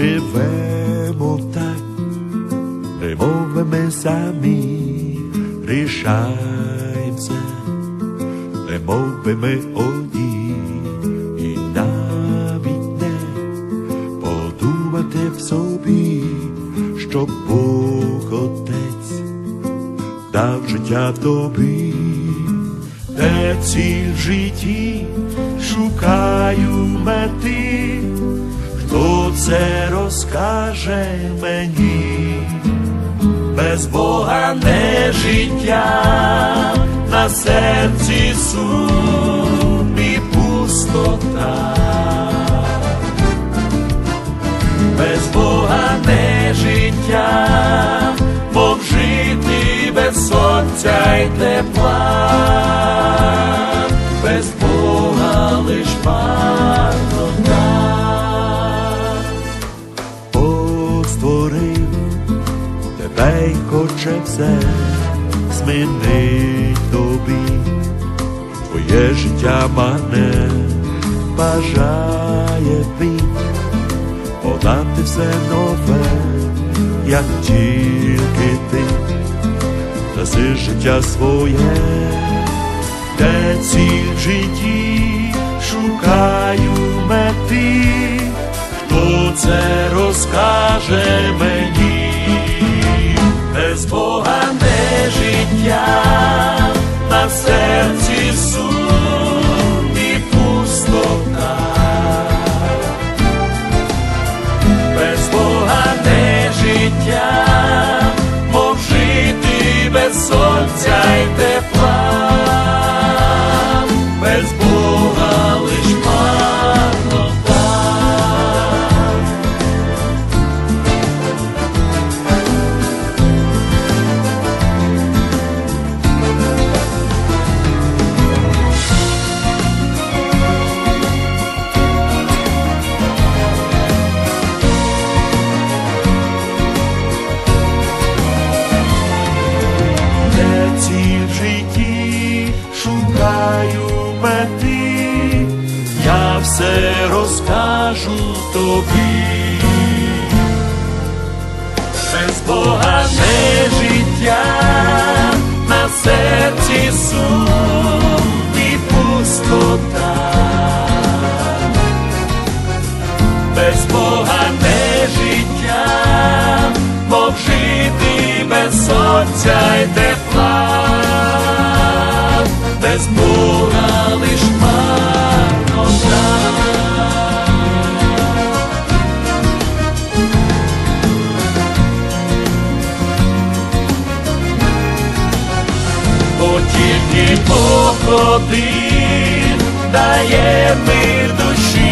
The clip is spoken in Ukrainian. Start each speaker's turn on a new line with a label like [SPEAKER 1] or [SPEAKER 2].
[SPEAKER 1] живемо так, немов ми самі рішаємося, немов би ми одні, і навіть не подумати в собі, що Бог Отець дав життя тобі, де ціль в житті? Шукаю мети хто це розкаже мені, без Бога не життя, на серці сум і пустота. Без Бога не життя, мов жити без сонця й тепла, хоче все змінить тобі, твоє життя мене бажає він подати все нове, як тільки ти. Даси життя своє, де ціль в житті шукаю мети, хто це розкаже мені, тобі. Без Бога не життя, на серці сум і пустота. Без Бога не життя, мов жити без сонця й тільки Бог один дає мир душі